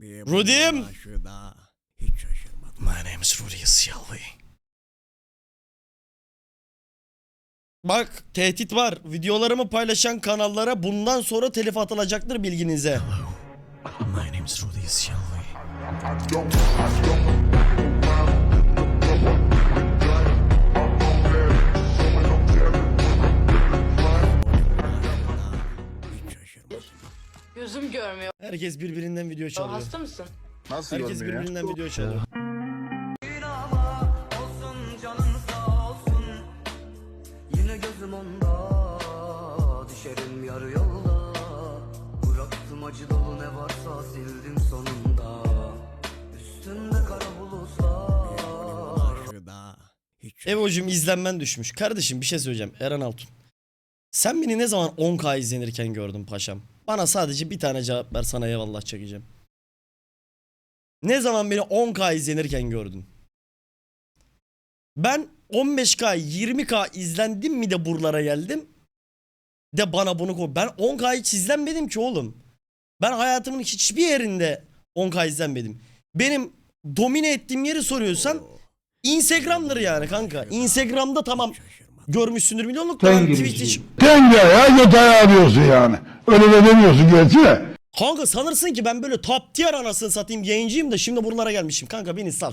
Rudim. Hiç şaşırmadım. My name is Rudy Shelby. Bak tehdit var. Videolarımı paylaşan kanallara bundan sonra telif atılacaktır bilginize. My name is Rudy şaşırmadım. Gözüm görmüyor. Herkes birbirinden video çalıyor. Hasta mısın? Nasıl Herkes görmüyor ya? birbirinden video çalıyor. olsun canın sağ olsun Yine gözüm onda Düşerim yarı yolda Bıraktım acı dolu ne varsa sildim sonunda Üstünde kara bulutlar Evo'cum izlenmen düşmüş. Kardeşim bir şey söyleyeceğim. Eren Altun. Sen beni ne zaman 10K izlenirken gördün paşam? Bana sadece bir tane cevap ver sana eyvallah çekeceğim. Ne zaman beni 10K izlenirken gördün? Ben 15K 20K izlendim mi de buralara geldim? De bana bunu koy. Ben 10K hiç izlenmedim ki oğlum. Ben hayatımın hiçbir yerinde 10K izlenmedim. Benim domine ettiğim yeri soruyorsan Instagram'dır yani kanka. Instagram'da tamam. Görmüşsündür milyonluk gibi Twitch şey. hiç- Tengaya yatağı arıyorsun yani. Öyle de demiyorsun gerçi de. Kanka sanırsın ki ben böyle top tier anasını satayım yayıncıyım da şimdi buralara gelmişim. Kanka beni sal.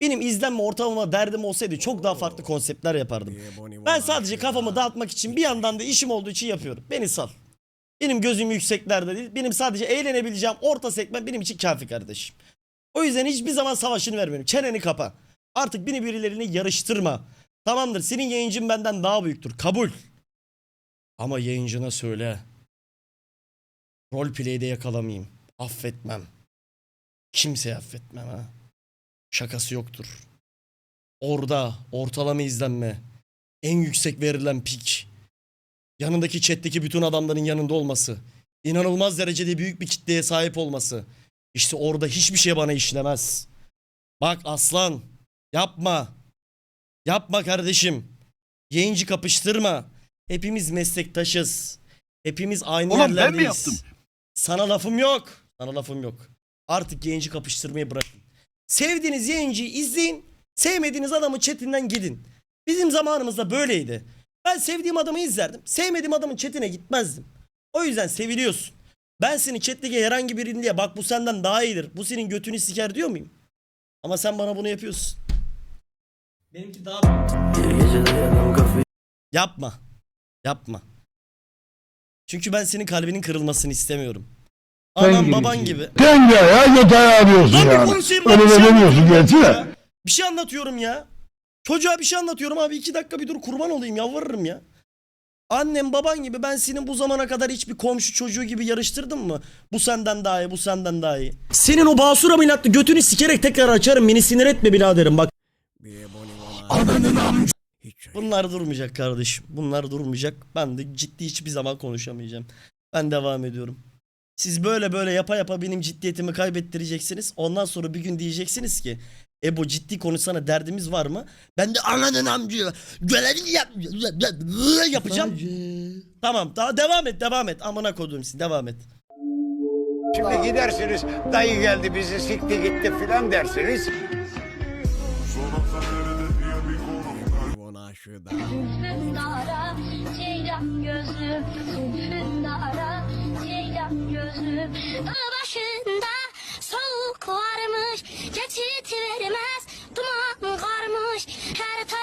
Benim izlenme ortalama derdim olsaydı çok daha farklı konseptler yapardım. Ben sadece kafamı dağıtmak için bir yandan da işim olduğu için yapıyorum. Beni sal. Benim gözüm yükseklerde değil. Benim sadece eğlenebileceğim orta segment benim için kafi kardeşim. O yüzden hiçbir zaman savaşını vermiyorum. Çeneni kapa. Artık beni birileriyle yarıştırma. Tamamdır senin yayıncın benden daha büyüktür. Kabul. Ama yayıncına söyle. Roleplay'de yakalamayayım. Affetmem. Kimseye affetmem ha. Şakası yoktur. Orada ortalama izlenme. En yüksek verilen pik. Yanındaki chat'teki bütün adamların yanında olması. İnanılmaz derecede büyük bir kitleye sahip olması. İşte orada hiçbir şey bana işlemez. Bak aslan. Yapma. Yapma kardeşim. Yayıncı kapıştırma. Hepimiz meslektaşız. Hepimiz aynı Ulan ben mi yerlerdeyiz. yaptım? Sana lafım yok. Sana lafım yok. Artık yayıncı kapıştırmayı bırakın. Sevdiğiniz yayıncıyı izleyin. Sevmediğiniz adamı chatinden gidin. Bizim zamanımızda böyleydi. Ben sevdiğim adamı izlerdim. Sevmediğim adamın chatine gitmezdim. O yüzden seviliyorsun. Ben seni chat'teki herhangi birinin diye bak bu senden daha iyidir. Bu senin götünü siker diyor muyum? Ama sen bana bunu yapıyorsun. Benimki daha Yapma. Yapma. Çünkü ben senin kalbinin kırılmasını istemiyorum. Sen Anam gibi baban gibi. Tengaya yatağı arıyorsun Lan bir yani. konuşayım Öyle bir de şey demiyorsun anlatıyorum gerçi ya. de. Bir şey anlatıyorum ya. Çocuğa bir şey anlatıyorum abi iki dakika bir dur kurban olayım yalvarırım ya. Annem baban gibi ben senin bu zamana kadar hiçbir komşu çocuğu gibi yarıştırdım mı? Bu senden daha iyi bu senden daha iyi. Senin o basura ameliyatlı götünü sikerek tekrar açarım beni sinir etme biraderim bak. Ananın amca. Bunlar durmayacak kardeşim. Bunlar durmayacak. Ben de ciddi hiçbir zaman konuşamayacağım. Ben devam ediyorum. Siz böyle böyle yapa yapa benim ciddiyetimi kaybettireceksiniz. Ondan sonra bir gün diyeceksiniz ki Ebo ciddi konuşsana derdimiz var mı? Ben de anladın amca. Görevini yap yapacağım. Tamam daha devam et devam et. Amına koduğum siz devam et. Şimdi gidersiniz dayı geldi bizi sikti gitti filan dersiniz. Aşıda Hündara, ceylan gözlü, hündara, ceylan gözlü. Başında soğuk varmış, geçit vermez, duman karmış her tarafı.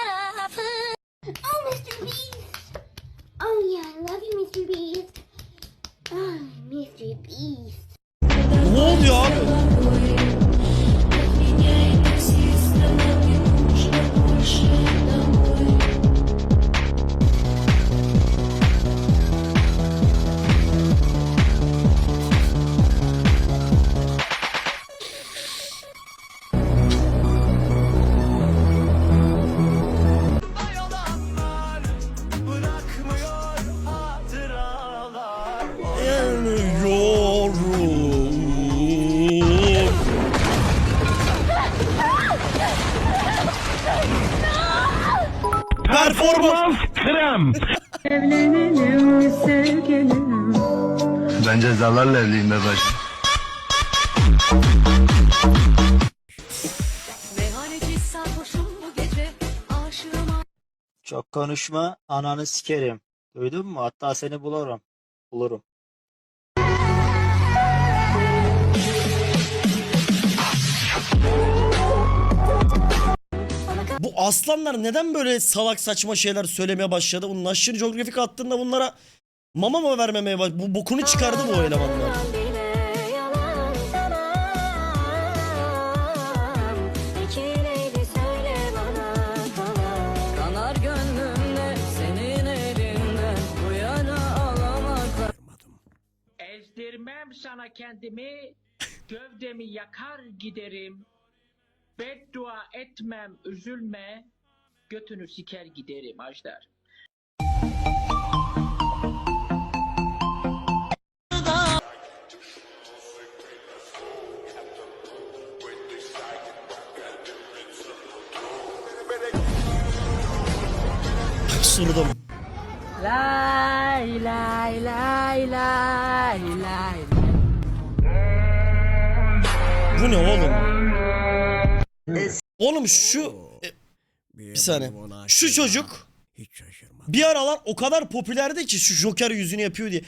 Performans krem. Evlenelim bir sevgilim. Ben cezalarla evliyim bebeş. Çok konuşma ananı sikerim. Duydun mu? Hatta seni bulurum. Bulurum. Aslanlar neden böyle salak saçma şeyler söylemeye başladı? Bu National Geographic attığında bunlara mama mı vermemeye baş... Bu bokunu çıkardı bu elemanlar. Sana kendimi, gövdemi yakar giderim. Beddua etmem, üzülme, götünü siker giderim Ajdar. Surdum. Lay lay lay lay lay. Bu ne oğlum? Oğlum şu Bir, saniye. Şu çocuk- daha. Hiç şaşırmadım. bir aralar o kadar popülerdi ki şu Joker yüzünü yapıyor diye.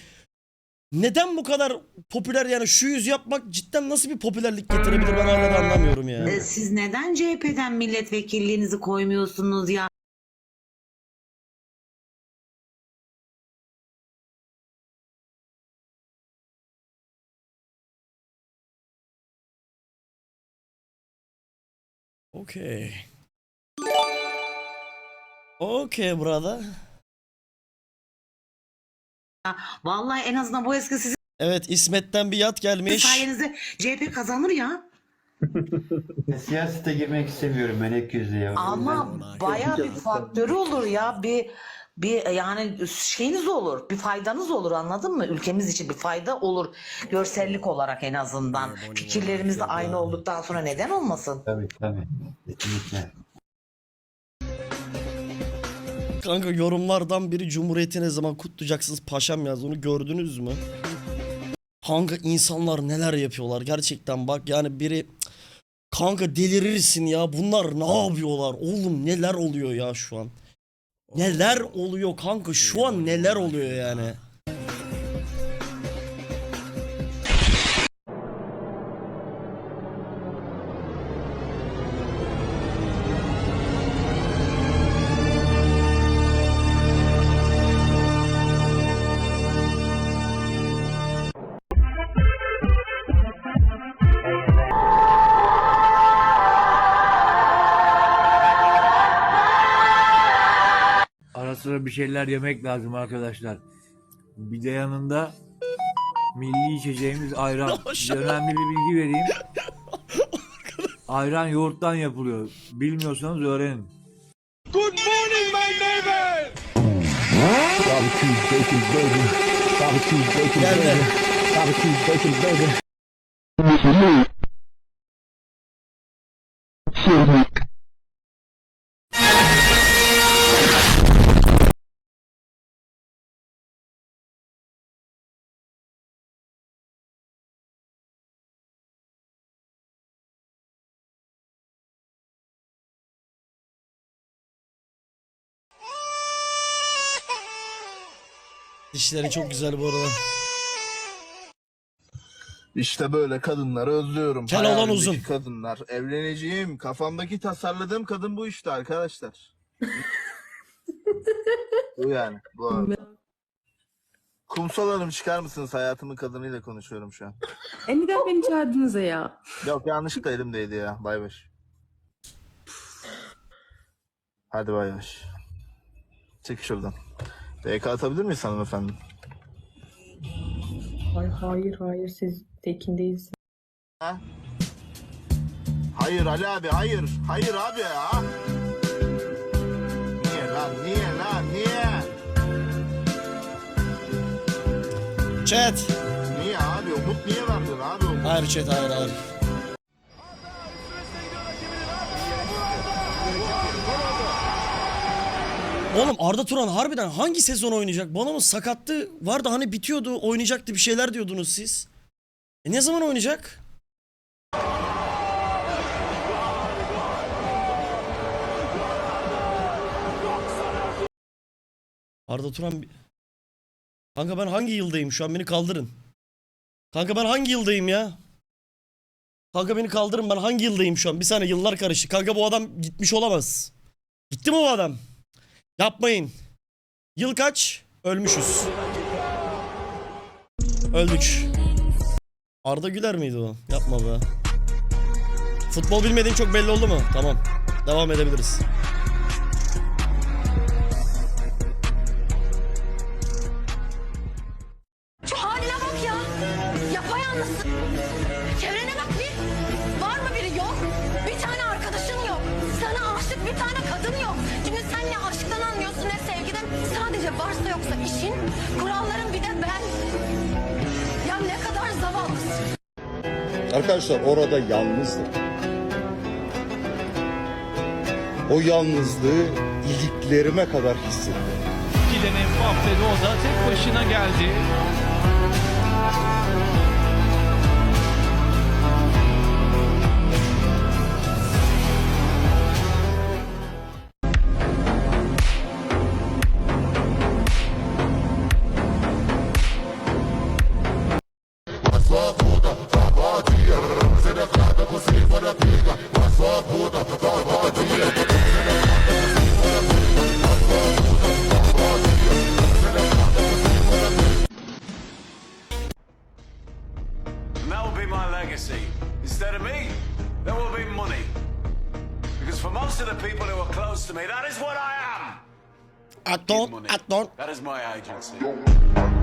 Neden bu kadar popüler yani şu yüz yapmak cidden nasıl bir popülerlik getirebilir ben hala da anlamıyorum ya. E, Siz neden CHP'den milletvekilliğinizi koymuyorsunuz ya? Okay. Okay brother. Vallahi en azından bu eski sizin Evet İsmet'ten bir yat gelmiş. sayenizde CHP kazanır ya. Siyasete girmek istemiyorum melek yüzlü ya. Ama baya bir faktörü olur ya. Bir bir yani şeyiniz olur. Bir faydanız olur anladın mı? Ülkemiz için bir fayda olur. Görsellik olarak en azından. Fikirlerimiz de aynı olduktan sonra neden olmasın? Tabii tabii. Kesinlikle. Kanka yorumlardan biri Cumhuriyeti ne zaman kutlayacaksınız paşam yazdı onu gördünüz mü? Kanka insanlar neler yapıyorlar gerçekten bak yani biri kanka delirirsin ya bunlar ne yapıyorlar oğlum neler oluyor ya şu an. Neler oluyor kanka şu an neler oluyor yani. Bir şeyler yemek lazım arkadaşlar. Bir de yanında milli içeceğimiz ayran. Size önemli bir bilgi vereyim. Ayran yoğurttan yapılıyor. Bilmiyorsanız öğrenin. Geldi. Dişleri çok güzel bu arada. İşte böyle kadınları özlüyorum. Kel olan Hayalimdeki uzun. kadınlar. Evleneceğim. Kafamdaki tasarladığım kadın bu işte arkadaşlar. bu yani. Bu abi. Kumsal Hanım çıkar mısınız? Hayatımın kadınıyla konuşuyorum şu an. E neden beni çağırdınız ya? Yok yanlışlıkla elimdeydi ya. Bay bay. Hadi bay bay. Çık şuradan. BK atabilir miyiz hanımefendi? Ay, hayır hayır siz tekin değilsiniz. Hayır Ali abi hayır. Hayır abi ya. Niye lan niye lan niye? Chat. Niye abi? Umut niye verdin abi? Umut? Hayır chat hayır hayır. Oğlum Arda Turan harbiden hangi sezon oynayacak? Bana mı sakattı vardı hani bitiyordu oynayacaktı bir şeyler diyordunuz siz. E ne zaman oynayacak? Arda Turan... Kanka ben hangi yıldayım şu an beni kaldırın. Kanka ben hangi yıldayım ya? Kanka beni kaldırın ben hangi yıldayım şu an? Bir saniye yıllar karıştı. Kanka bu adam gitmiş olamaz. Gitti mi bu adam? Yapmayın. Yıl kaç? Ölmüşüz. Öldük. Arda Güler miydi o? Yapma be. Futbol bilmediğin çok belli oldu mu? Tamam. Devam edebiliriz. varsa yoksa işin, kuralların bir de ben. Ya ne kadar zavallısın. Arkadaşlar orada yalnızdı. O yalnızlığı iliklerime kadar hissettim. Gidenin Faftedoza tek başına geldi. Don't. That is my agency.